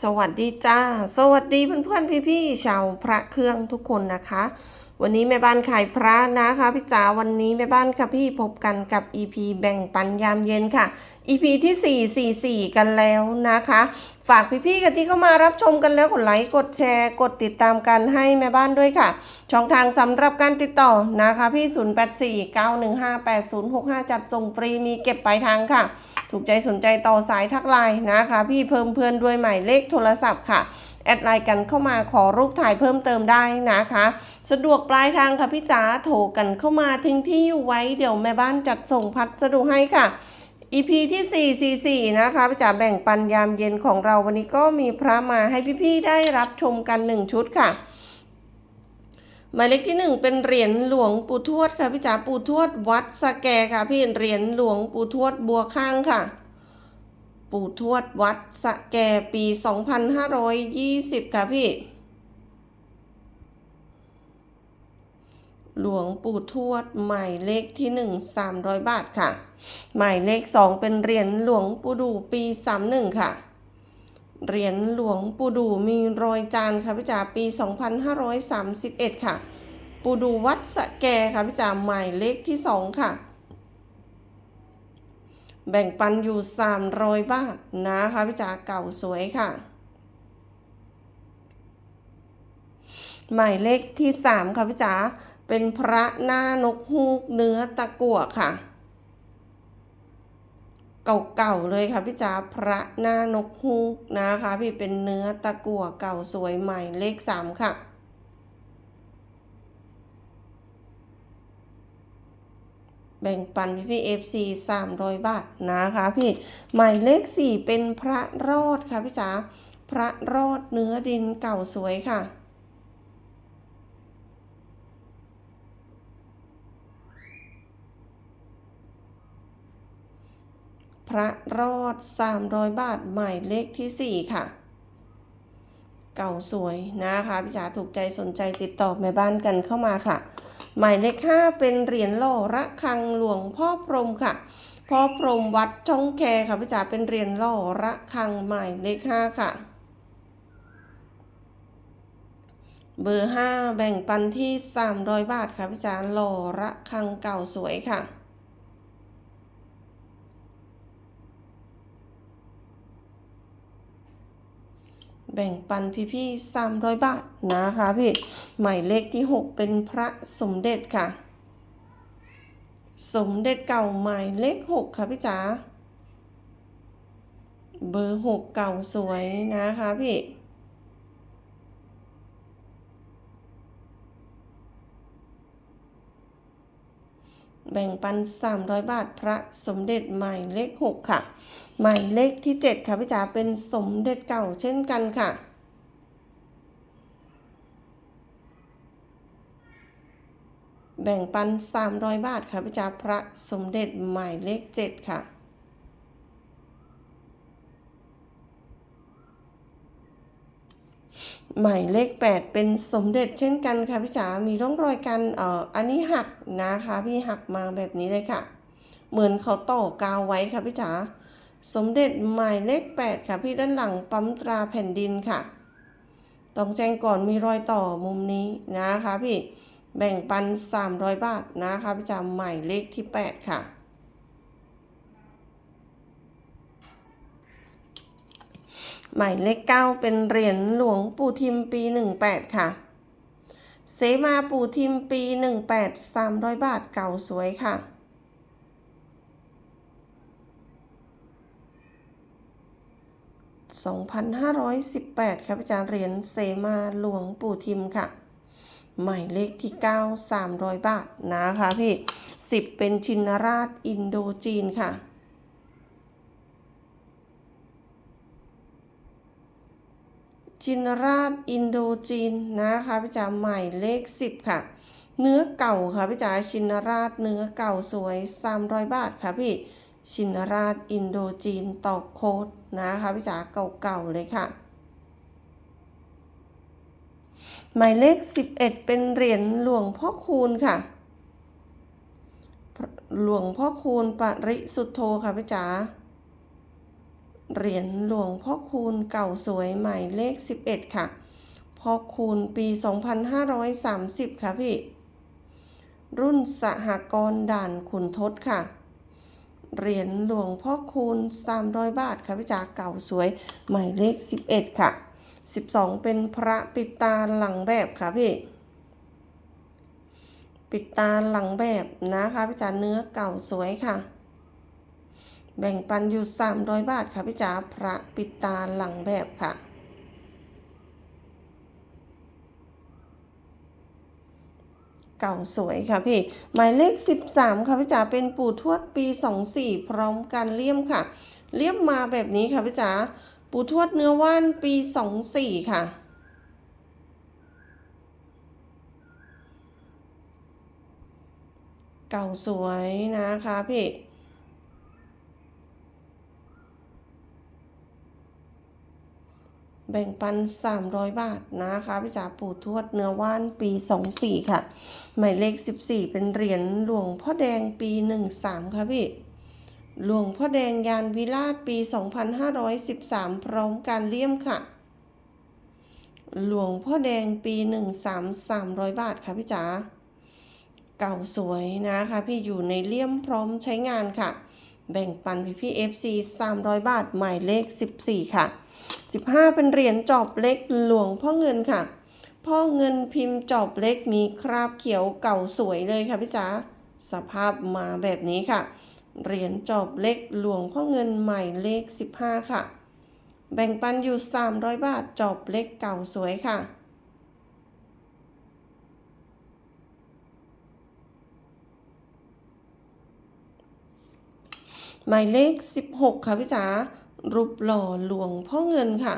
สวัสดีจ้า สวัสดีเพื่อนๆพี่ๆชาวพระเครื่องทุกคนนะคะ วันนี้แม่บ้านขายพระนะคะพี่จ๋าวันนี้แม่บ้านค่ะพี่พบกันกับ EP แบ่งปันยามเย็นค่ะ EP ที่ 444 กันแล้วนะคะ ฝากพี่ๆกันที่เข้ามารับชมกันแล้วกดไลค์กดแชร์กดติดตามกันให้แม่บ้านด้วยค่ะ ช่องทางสำหรับการติดต่อนะคะพี่ 0849158065 จัดส่งฟรีมีเก็บปลายทางค่ะ ถูกใจสนใจต่อสายทักไลน์นะคะ พี่เพิ่มเพื่อนด้วยหมายเลขโทรศัพท์ค่ะ แอดไลน์กันเข้ามาขอรูปถ่ายเพิ่มเติมได้นะคะ สะดวกปลายทางค่ะพี่จ๋าโทรกันเข้ามาทิ้งที่อยู่ไว้เดี๋ยวแม่บ้านจัดส่งพัสดุให้ค่ะ EP ที่ 444 นะคะพี่จ๋าแบ่งปันยามเย็นของเราวันนี้ก็มีพระมาให้พี่ๆได้รับชมกัน 1 ชุดค่ะหมายเลขที่หนึ่งเป็นเหรียญหลวงปู่ทวดค่ะพี่จ๋าปู่ทวดวัดสะแกค่ะพี่เหรียญหลวงปู่ทวดบัวข้างค่ะ ปู่ทวดวัดสะแกปี 2520 ค่ะพี่ หลวงปู่ทวดหมายเลขที่ 1 300 บาทค่ะ หมายเลข 2 เป็นเหรียญหลวงปู่ดูปี 31 ค่ะ เหรียญหลวงปู่ดูมีรอยจานค่ะพี่จ๋าปี 2531 ค่ะ ปู่ดูวัดสะแกค่ะพี่จ๋าหมายเลขที่ 2 ค่ะ แบ่งปันอยู่ 300 บาทนะคะพี่จ๋าเก่าสวยค่ะ หมายเลขที่ 3 ค่ะพี่จ๋าเป็นพระหน้านกฮูกเนื้อตะกั่วค่ะ เก่าๆเลยค่ะพี่จ๋าพระหน้านกฮูกนะคะ พี่เป็นเนื้อตะกั่วเก่าสวยใหม่เลข 3 ค่ะ แบ่งปันพี่พี่เอฟซีสามร้อยบาทนะคะพี่หมายเลขสี่เป็นพระรอดค่ะพี่จ๋าพระรอดเนื้อดินเก่าสวยค่ะพระรอด 300 บาท หมายเลขที่ 4 ค่ะ เก่าสวยนะคะพี่จ๋าถูกใจสนใจติดต่อแม่บ้านกันเข้ามาค่ะ หมายเลขห้าเป็นเหรียญหล่อระฆังหลวงพ่อพรหมค่ะพ่อพรหมวัดช่องแคค่ะพี่จ๋าเป็นเหรียญหล่อระฆังหมายเลขห้าค่ะ เบอร์ห้าแบ่งปันที่สามร้อยบาทค่ะพี่จ๋าหล่อระฆังเก่าสวยค่ะ แบ่งปันพี่พี่สามร้อยบาทนะคะพี่หมายเลขที่ 6 เป็นพระสมเด็จค่ะ สมเด็จเก่าหมายเลข 6 ค่ะพี่จ๋าเบอร์ 6 เก่าสวยนะคะพี่ แบ่งปัน 300 บาทพระสมเด็จหมายเลข 6 ค่ะ หมายเลขที่ 7 ค่ะพี่จ๋าเป็นสมเด็จเก่าเช่นกันค่ะแบ่งปัน 300 บาทค่ะพี่จ๋าพระสมเด็จหมายเลข 7 ค่ะ หมายเลข 8 เป็นสมเด็จเช่นกันค่ะพี่จ๋า มีร่องรอยการเอ่ออันนี้หักนะคะพี่หักมาแบบนี้เลยค่ะ เหมือนเขาต่อกาวไว้ค่ะพี่จ๋า สมเด็จหมายเลข 8 ค่ะพี่ด้านหลังปั๊มตราแผ่นดินค่ะ ต้องแจ้งก่อนมีรอยต่อมุมนี้นะคะพี่ แบ่งปัน 300 บาทนะคะพี่จ๋าหมายเลขที่ 8 ค่ะ หมายเลข9เป็นเหรียญหลวงปู่ทิมปี18ค่ะ เสมาปู่ทิมปี18 300บาทเก่าสวยค่ะ 2,518 ครับอาจารย์เหรียญเสมาหลวงปู่ทิมค่ะ หมายเลขที่ 9 300 บาทนะคะพี่ 10 เป็นชินราชอินโดจีนค่ะ ชินราชอินโดจีนนะคะพี่จ๋าหมายเลข 10 ค่ะ เนื้อเก่าค่ะพี่จ๋าชินราชเนื้อเก่าสวย 300 บาทค่ะพี่ชินราชอินโดจีนตอกโคดนะคะพี่จ๋าเก่าๆเลยค่ะ หมายเลข 11 เป็นเหรียญหลวงพ่อคูณค่ะ หลวงพ่อคูณปริสุทธโธค่ะพี่จ๋า เหรียญหลวงพ่อคูณเก่าสวยหมายเลข 11 ค่ะพ่อคูณปี 2530 ค่ะพี่ รุ่นสหกรณ์ด่านขุนทดค่ะ เหรียญหลวงพ่อคูณ 300 บาทค่ะพี่จ๋าเก่าสวยหมายเลข 11 ค่ะ 12 เป็นพระปิดตาหลังแบบค่ะพี่ ปิดตาหลังแบบนะคะพี่จ๋าเนื้อเก่าสวยค่ะ แบ่งปันอยู่300บาทค่ะพี่จ๋าพระปิดตาหลังแบบค่ะ เก่าสวยค่ะพี่ หมายเลข 13 ค่ะพี่จ๋าเป็นปู่ทวดปี 24 พร้อมกันเลี่ยมค่ะ เลี่ยมมาแบบนี้ค่ะพี่จ๋าปู่ทวดเนื้อว่านปี 24 ค่ะเก่าสวยนะคะพี่ แบ่งปัน 300 บาทนะคะพี่จ๋าปู่ทวดเนื้อว่านปี 24 ค่ะ หมายเลข 14 เป็นเหรียญหลวงพ่อแดงปี 13 ค่ะพี่ หลวงพ่อแดงยานวิราชปี 2513 พร้อมการเลี่ยมค่ะ หลวงพ่อแดงปี 13 300 บาทค่ะพี่จ๋าเก่าสวยนะคะพี่อยู่ในเลี่ยมพร้อมใช้งานค่ะ แบ่งปันพี่พี่ FC 300 บาท หมายเลข 14 ค่ะ 15 เป็นเหรียญจอบเล็กหลวงพ่อเงินค่ะ พ่อเงินพิมพ์จอบเล็กมีคราบเขียวเก่าสวยเลยค่ะพี่จ๋าสภาพมาแบบนี้ค่ะ เหรียญจอบเล็กหลวงพ่อเงินหมายเลข 15 ค่ะ แบ่งปันอยู่ 300 บาทจอบเล็กเก่าสวยค่ะ หมายเลข 16 ค่ะพี่จ๋ารูปหล่อหลวงพ่อเงินค่ะ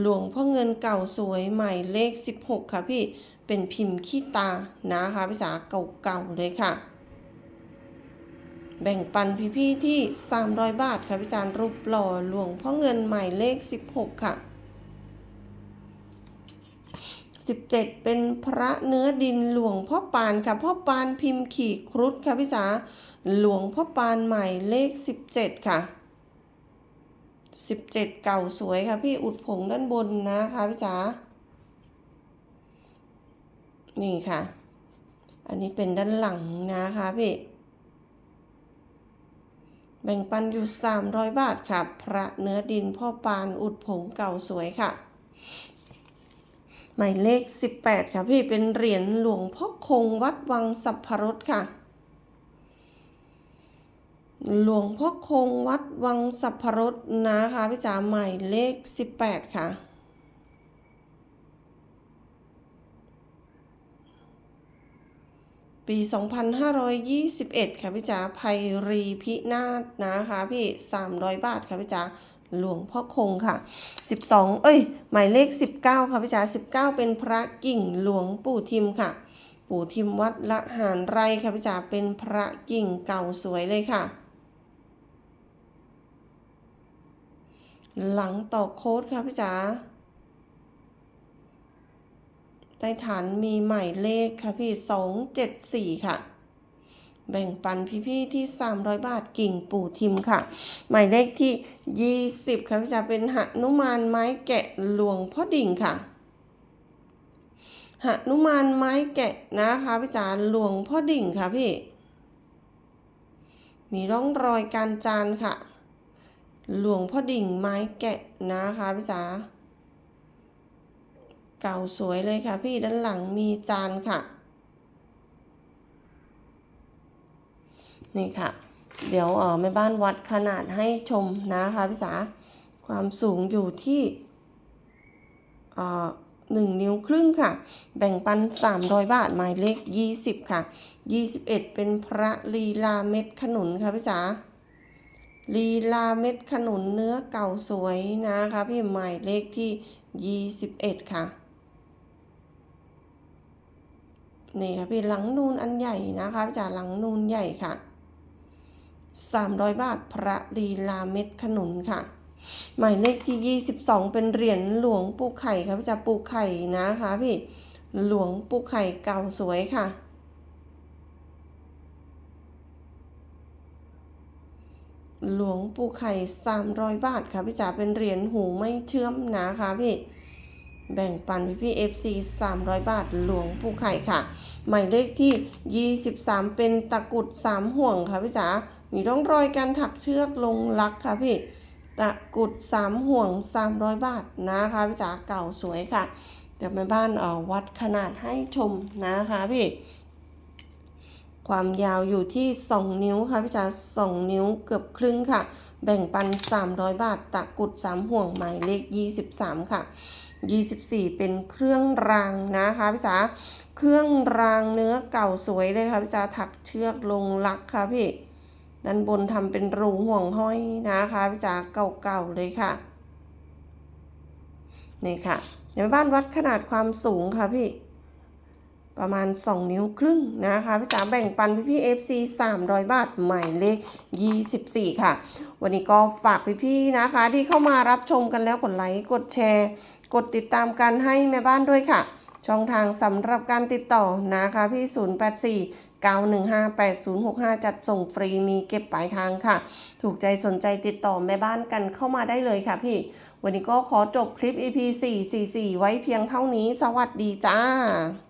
หลวงพ่อเงินเก่าสวยหมายเลข 16 ค่ะพี่เป็นพิมพ์ขี้ตานะคะพี่จ๋าเก่าๆเลยค่ะ แบ่งปันพี่ๆที่ 300 บาทค่ะพี่จารรูปหล่อหลวงพ่อเงินหมายเลข 16 ค่ะ17 เป็นพระเนื้อดินหลวงพ่อปานค่ะพ่อปานพิมพ์ขี่ครุฑค่ะพี่จ๋า หลวงพ่อปานใหมายเลข 17 ค่ะ 17 เก่าสวยค่ะ พี่อุดผงด้านบนนะคะพี่จ๋านี่ค่ะ อันนี้เป็นด้านหลังนะคะพี่ แบ่งปันอยู่ 300 บาทค่ะ พระเนื้อดินพ่อปานอุดผงเก่าสวยค่ะ หมายเลข 18 ค่ะพี่เป็นเหรียญหลวงพ่อคงวัดวังสัพพรสค่ะ หลวงพ่อคงวัดวังสัพพรสนะคะพี่จ๋าหมายเลข 18 ค่ะปี 2521 ค่ะพี่จ๋าไพรีพินาศนะคะพี่ 300 บาทค่ะพี่จ๋าหลวงพ่อคงค่ะ 12 เอ้ย หมายเลข 19 ค่ะพี่จ๋า19 เป็นพระกิ่งหลวงปู่ทิมค่ะ ปู่ทิมวัดละหารไรค่ะพี่จ๋าเป็นพระกิ่งเก่าสวยเลยค่ะ หลังต่อโค้ดค่ะพี่จ๋าใต้ฐานมีหมายเลขค่ะพี่274ค่ะ แบ่งปันพี่ๆที่ 300 บาทกิ่งปู่ทิมค่ะ หมายเลขที่ 20 ค่ะพี่จ๋าเป็นหนุมานไม้แกะหลวงพ่อดิ่งค่ะหนุมานไม้แกะนะคะพี่จ๋าหลวงพ่อดิ่งค่ะพี่ มีร่องรอยการจานค่ะ หลวงพ่อดิ่งไม้แกะนะคะพี่จ๋าเก่าสวยเลยค่ะพี่ด้านหลังมีจานค่ะ นี่ค่ะ เดี๋ยวเออแม่บ้านวัดขนาดให้ชมนะคะพี่จ๋าความสูงอยู่ที่เอ่อหนึ่งนิ้วครึ่งค่ะ แบ่งปัน 300 บาทหมายเลข 20 ค่ะ 21 เป็นพระลีลาเม็ดขนุนค่ะพี่จ๋า ลีลาเม็ดขนุนเนื้อเก่าสวยนะคะพี่หมายเลขที่ 21 ค่ะ นี่ค่ะพี่หลังนูนอันใหญ่นะคะพี่จ๋าหลังนูนใหญ่ค่ะ 300 บาทพระลีลาเม็ดขนุนค่ะ หมายเลขที่ 22 เป็นเหรียญหลวงปูไข่ค่ะพี่จ๋าปูไข่นะคะพี่หลวงปูไข่เก่าสวยค่ะ หลวงปู่ไข่300 บาทค่ะพี่จ๋าเป็นเหรียญหูไม่เชื่อมนะคะพี่ แบ่งปันพี่พี่ FC 300บาทหลวงปู่ไข่ค่ะ หมายเลขที่ 23 เป็นตะกุด3ห่วงค่ะพี่จ๋ามีร่องรอยการถักเชือกลงลักค่ะพี่ตะกุด3ห่วง 300 บาทนะคะพี่จ๋าเก่าสวยค่ะเดี๋ยวแม่บ้านเอาวัดขนาดให้ชมนะคะพี่ ความยาวอยู่ที่ 2 นิ้วค่ะพี่จ๋า2นิ้วเกือบครึ่งค่ะ แบ่งปัน 300 บาทตะกุด 3 ห่วงหมายเลข 23 ค่ะ 24 เป็นเครื่องรางนะคะพี่จ๋าเครื่องรางเนื้อเก่าสวยเลยค่ะพี่จ๋าถักเชือกลงลักค่ะพี่ด้านบนทำเป็นรูห่วงห้อยนะคะพี่จ๋าเก่าๆเลยค่ะนี่ค่ะเดี๋ยวแม่บ้านวัดขนาดความสูงค่ะพี่ ประมาณ 2 นิ้วครึ่งนะคะพี่จ๋าแบ่งปันพี่พี่ FC 300 บาทหมายเลข 24 ค่ะ วันนี้ก็ฝากพี่พี่นะคะ ที่เข้ามารับชมกันแล้วกดไลค์กดแชร์ กดติดตามกันให้แม่บ้านด้วยค่ะ ช่องทางสำหรับการติดต่อนะคะพี่ 084 915 8065 จัดส่งฟรีมีเก็บปลายทางค่ะ ถูกใจสนใจติดต่อแม่บ้านกันเข้ามาได้เลยค่ะพี่ วันนี้ก็ขอจบคลิป EP 444 ไว้เพียงเท่านี้ สวัสดีจ้า